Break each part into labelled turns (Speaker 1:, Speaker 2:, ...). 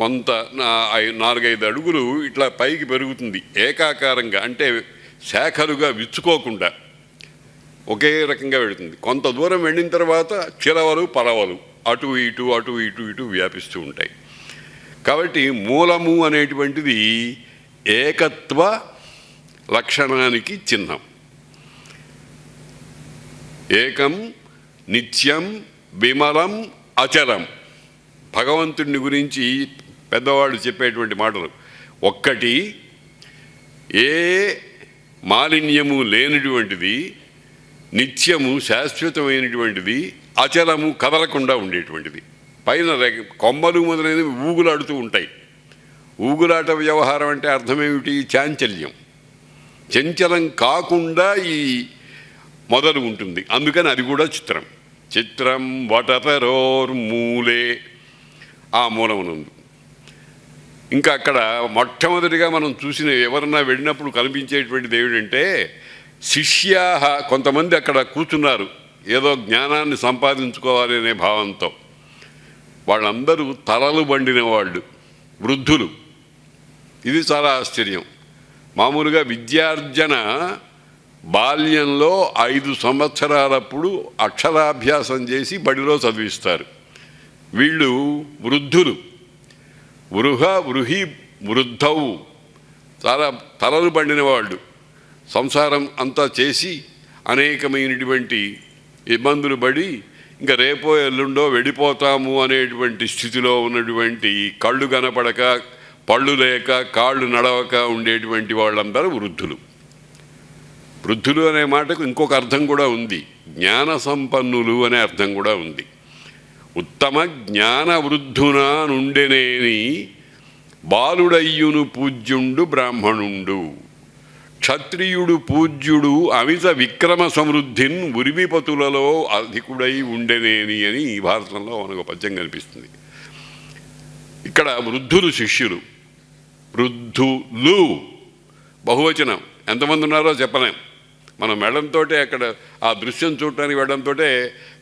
Speaker 1: కొంత నా- నాలుగైదు అడుగులు ఇట్లా పైకి పెరుగుతుంది. ఏకాకారంగా అంటే శాఖలుగా విచ్చుకోకుండా ఒకే రకంగా వెళుతుంది. కొంత దూరం వెళ్ళిన తర్వాత చిలవలు పలవలు అటు ఇటు అటు ఇటు ఇటు వ్యాపిస్తూ ఉంటాయి. కాబట్టి మూలము అనేటువంటిది ఏకత్వ లక్షణానికి చిహ్నం. ఏకం నిత్యం విమలం అచలం. భగవంతుడిని గురించి పెద్దవాళ్ళు చెప్పేటువంటి మాటలు. ఒక్కటి ఏ మాలిన్యము లేనిటువంటిది నిత్యము శాశ్వతమైనటువంటిది అచలము కదలకుండా ఉండేటువంటిది. పైన కొమ్మలు మొదలైనవి ఊగులాడుతూ ఉంటాయి. ఊగులాట వ్యవహారం అంటే అర్థమేమిటి? చాంచల్యం. చంచలం కాకుండా ఈ మొదలు ఉంటుంది. అందుకని అది కూడా చిత్రం. చిత్రం వటతరోర్ మూలే ఆ మూలమునందు. ఇంకా అక్కడ మొట్టమొదటిగా మనం చూసిన ఎవరన్నా వెళ్ళినప్పుడు కనిపించేటువంటిది ఏమిటంటే శిష్యాహ కొంతమంది అక్కడ కూర్చున్నారు. ఏదో జ్ఞానాన్ని సంపాదించుకోవాలి అనే భావంతో. వాళ్ళందరూ తలలు బండిన వాళ్ళు వృద్ధులు. ఇది చాలా ఆశ్చర్యం. మామూలుగా విద్యార్జన బాల్యంలో ఐదు సంవత్సరాలప్పుడు అక్షరాభ్యాసం చేసి బడిలో చదివిస్తారు. వీళ్ళు వృద్ధులు. వృహ వృహి వృద్ధవు చాలా తలలు పండిన వాళ్ళు. సంసారం అంతా చేసి అనేకమైనటువంటి ఇబ్బందులు పడి ఇంకా రేపో ఎల్లుండో వెళ్ళిపోతాము అనేటువంటి స్థితిలో ఉన్నటువంటి కళ్ళు కనపడక పళ్ళు లేక కాళ్ళు నడవక ఉండేటువంటి వాళ్ళందరూ వృద్ధులు. వృద్ధులు అనే మాటకు ఇంకొక అర్థం కూడా ఉంది. జ్ఞాన సంపన్నులు అనే అర్థం కూడా ఉంది. ఉత్తమ జ్ఞాన వృద్ధునా నుండెనేని బాలుడయ్యును పూజ్యుండు బ్రాహ్మణుండు. క్షత్రియుడు పూజ్యుడు అమిత విక్రమ సమృద్ధిన్ ఉరివిపతులలో అధికుడై ఉండెనేని అని ఈ భారతంలో మనకు పద్యం కనిపిస్తుంది. ఇక్కడ వృద్ధులు శిష్యులు. వృద్ధులు. బహువచనం. ఎంతమంది ఉన్నారో చెప్పలేం. మనం వెళ్ళడంతో అక్కడ ఆ దృశ్యం చూడటానికి వెళ్ళడంతో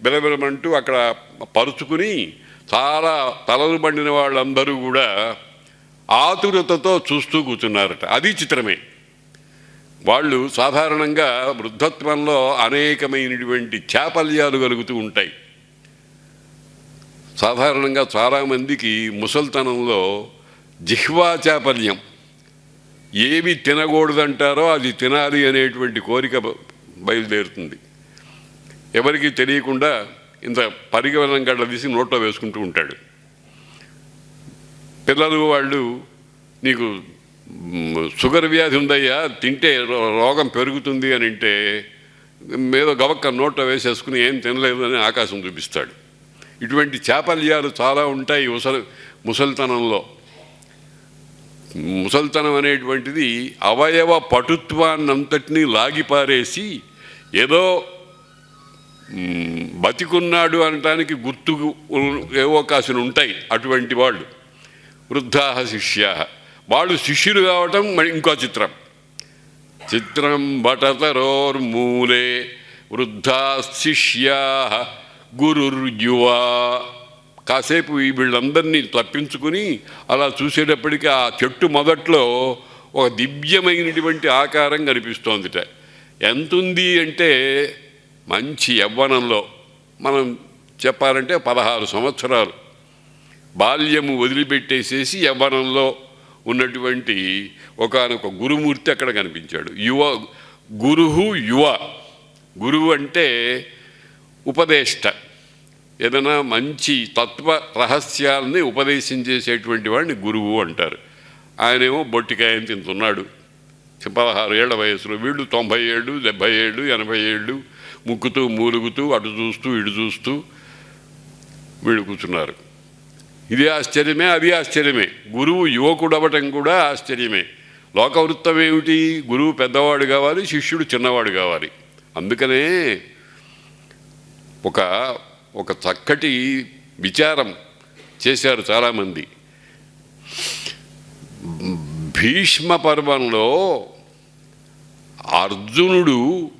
Speaker 1: బిలబిలమంటూ అక్కడ పరుచుకుని చాలా తలలు పండిన వాళ్ళందరూ కూడా ఆతురతతో చూస్తూ కూర్చున్నారట. అది చిత్రమే. వాళ్ళు సాధారణంగా వృద్ధత్వంలో అనేకమైనటువంటి చాపల్యాలు కలుగుతూ ఉంటాయి. సాధారణంగా చాలామందికి ముసల్తనంలో జిహ్వా చాపల్యం ఏవి తినకూడదంటారో అది తినాలి అనేటువంటి కోరిక బయలుదేరుతుంది. ఎవరికి తెలియకుండా ఇంత పరిగణం గడ్డ తీసి నోట్లో వేసుకుంటూ ఉంటాడు. పిల్లలు వాళ్ళు నీకు షుగర్ వ్యాధి ఉందయ్యా తింటే రో- రోగం పెరుగుతుంది అని అంటే మీద గవక్క నోట్లో వేసేసుకుని ఏం తినలేదు అని ఆకాశం చూపిస్తాడు. ఇటువంటి చాపల్యాలు చాలా ఉంటాయి ముసలి ముసలితనంలో. ముసల్తనం అనేటువంటిది అవయవ పటుత్వాన్నంతటినీ లాగిపారేసి ఏదో బతికున్నాడు అనటానికి గుర్తు ఏవో కాసిన ఉంటాయి అటువంటి వాళ్ళు. వృద్ధాహ శిష్యా వాళ్ళు శిష్యులు కావటం ఇంకో చిత్రం. చిత్రం బటతరోర్మూలే వృద్ధా శిష్యా గురుర్యువా. కాసేపు ఈ వీళ్ళందరినీ తప్పించుకుని అలా చూసేటప్పటికీ ఆ చెట్టు మొదట్లో ఒక దివ్యమైనటువంటి ఆకారం కనిపిస్తోందిట. ఎంతుంది అంటే మంచి యవ్వనంలో మనం చెప్పాలంటే పదహారు సంవత్సరాలు. బాల్యము వదిలిపెట్టేసేసి యవ్వనంలో ఉన్నటువంటి ఒకానొక గురుమూర్తి అక్కడ కనిపించాడు. యువ గురువు యువ. గురువు అంటే ఉపదేష్ట. ఏదైనా మంచి తత్వ రహస్యాలని ఉపదేశం చేసేటువంటి వాడిని గురువు అంటారు. ఆయనేమో బొట్టికాయని తింటున్నాడు. పదహారు ఏళ్ళ వయసులో వీళ్ళు తొంభై ఏళ్ళు డెబ్భై ఏళ్ళు ఎనభై ఏళ్ళు ముక్కుతూ మూలుగుతూ అటు చూస్తూ ఇటు చూస్తూ వీళ్ళు కూర్చున్నారు. ఇది ఆశ్చర్యమే అది ఆశ్చర్యమే. గురువు యువకుడు అవ్వటం కూడా ఆశ్చర్యమే. లోకవృత్తం ఏమిటి? గురువు పెద్దవాడు కావాలి శిష్యుడు చిన్నవాడు కావాలి. అందుకనే ఒక ఒక చక్కటి విచారం చేశారు చాలామంది. భీష్మ పర్వంలో అర్జునుడు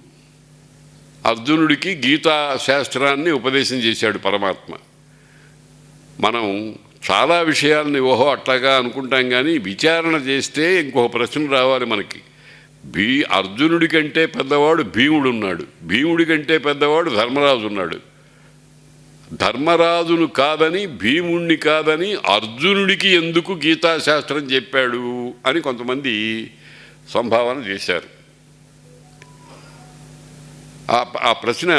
Speaker 1: అర్జునుడికి గీతా శాస్త్రాన్ని ఉపదేశం చేశాడు పరమాత్మ. మనం చాలా విషయాల్ని ఓహో అట్లాగా అనుకుంటాం కానీ విచారణ చేస్తే ఇంకొక ప్రశ్న రావాలి మనకి. భీ అర్జునుడి కంటే పెద్దవాడు భీముడు ఉన్నాడు భీముడి కంటే పెద్దవాడు ధర్మరాజు ఉన్నాడు ధర్మరాజును కాదని భీముణ్ణి కాదని అర్జునుడికి ఎందుకు గీతాశాస్త్రం చెప్పాడు అని కొంతమంది సంభావన చేశారు. ఆ ఆ ప్రశ్న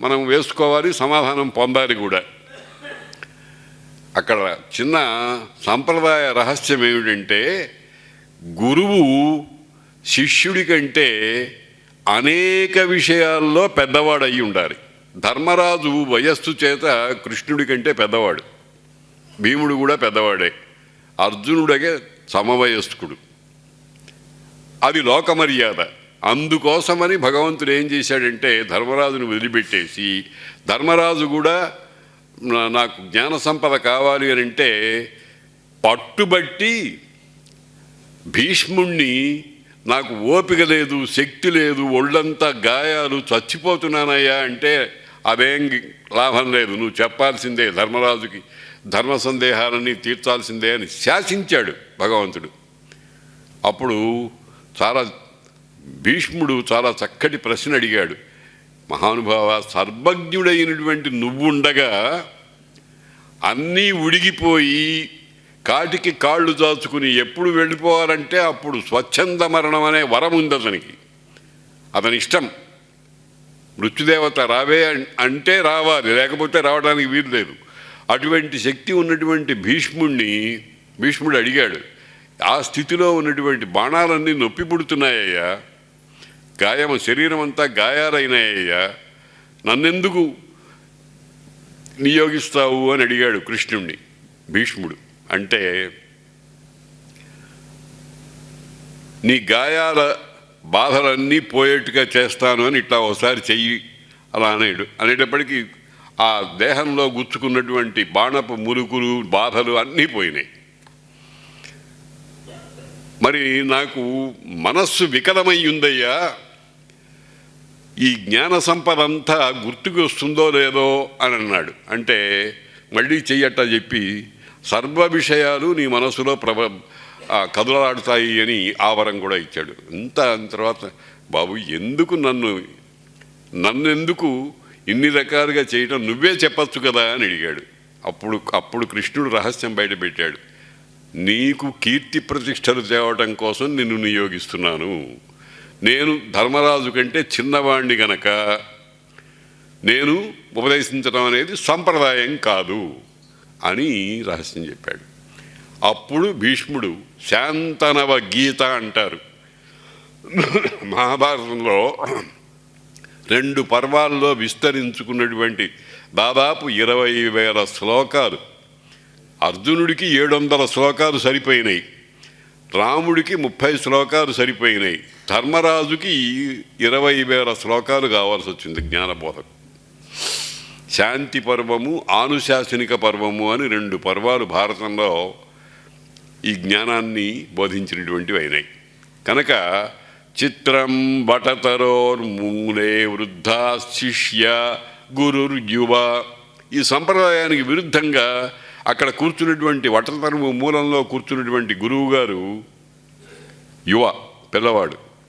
Speaker 1: మనం వేసుకోవాలి సమాధానం పొందాలి కూడా. అక్కడ చిన్న సంప్రదాయ రహస్యం ఏమిటంటే గురువు శిష్యుడి కంటే అనేక విషయాల్లో పెద్దవాడయి ఉండాలి. ధర్మరాజు వయస్సు చేత కృష్ణుడి కంటే పెద్దవాడు. భీముడు కూడా పెద్దవాడే. అర్జునుడగే సమవయస్కుడు. అది లోకమర్యాద. అందుకోసమని భగవంతుడు ఏం చేశాడంటే ధర్మరాజును వదిలిపెట్టేసి ధర్మరాజు కూడా నాకు జ్ఞాన సంపద కావాలి అని అంటే పట్టుబట్టి భీష్ముణ్ణి నాకు ఓపిక లేదు శక్తి లేదు ఒళ్ళంతా గాయాలు చచ్చిపోతున్నానయ్యా అంటే అదేం లాభం లేదు. నువ్వు చెప్పాల్సిందే ధర్మరాజుకి ధర్మ సందేహాలన్నీ తీర్చాల్సిందే అని శాసించాడు భగవంతుడు. అప్పుడు చాలా భీష్ముడు చాలా చక్కటి ప్రశ్న అడిగాడు. మహానుభావ సర్వజ్ఞుడైనటువంటి నువ్వుండగా అన్నీ ఉడిగిపోయి కాటికి కాళ్ళు దాచుకుని ఎప్పుడు వెళ్ళిపోవాలంటే అప్పుడు స్వచ్ఛంద మరణం అనే వరం ఉంది అతనికి. అతని ఇష్టం. మృత్యుదేవత రావే అంటే రావాలి లేకపోతే రావడానికి వీలు లేదు. అటువంటి శక్తి ఉన్నటువంటి భీష్ముణ్ణి భీష్ముడు అడిగాడు ఆ స్థితిలో ఉన్నటువంటి బాణాలన్నీ నొప్పి పుడుతున్నాయ్యా? గాయం శరీరం అంతా గాయాలైనాయ్యా? నన్నెందుకు నియోగిస్తావు? అని అడిగాడు కృష్ణుణ్ణి భీష్ముడు. అంటే నీ గాయాల బాధలన్నీ పోయేట్టుగా చేస్తాను అని ఇట్లా ఒకసారి చెయ్యి అలా అనేడు. అనేటప్పటికీ ఆ దేహంలో గుచ్చుకున్నటువంటి బాణపు మురుకులు బాధలు అన్నీ పోయినాయి. మరి నాకు మనస్సు వికలమై ఉందయ్యా ఈ జ్ఞాన సంపద అంతా గుర్తుకు వస్తుందో లేదో అని అన్నాడు. అంటే మళ్ళీ చెయ్యట చెప్పి సర్వ విషయాలు నీ మనసులో ప్రభ కదలాడుతాయి అని ఆవరం కూడా ఇచ్చాడు. ఇంత తర్వాత బాబు ఎందుకు నన్ను నన్నెందుకు ఇన్ని రకాలుగా చేయటం నువ్వే చెప్పచ్చు కదా అని అడిగాడు. అప్పుడు అప్పుడు కృష్ణుడు రహస్యం బయటపెట్టాడు నీకు కీర్తి ప్రతిష్టలు తేవటం కోసం నిన్ను నియోగిస్తున్నాను. నేను ధర్మరాజు కంటే చిన్నవాణ్ణి గనక నేను ఉపదేశించడం అనేది సంప్రదాయం కాదు. అని రహస్యం చెప్పాడు. అప్పుడు భీష్ముడు శాంతనవ గీత అంటారు. మహాభారతంలో రెండు పర్వాల్లో విస్తరించుకున్నటువంటి దాదాపు ఇరవై వేల శ్లోకాలు. అర్జునుడికి ఏడు వందల శ్లోకాలు సరిపోయినాయి. రాముడికి ముప్పై శ్లోకాలు సరిపోయినాయి. ధర్మరాజుకి ఇరవై వేల శ్లోకాలు కావాల్సి వచ్చింది జ్ఞానబోధకు. శాంతి పర్వము ఆనుశాసనిక పర్వము అని రెండు పర్వాలు భారతంలో ఈ జ్ఞానాన్ని బోధించినటువంటివి అయినాయి. కనుక చిత్రం బటతరోన్మూలే వృద్ధా శిష్య గురుర్యువ. ఈ సంప్రదాయానికి విరుద్ధంగా అక్కడ కూర్చున్నటువంటి వటతరము మూలంలో కూర్చున్నటువంటి గురువు గారు యువ పిల్లవాడు.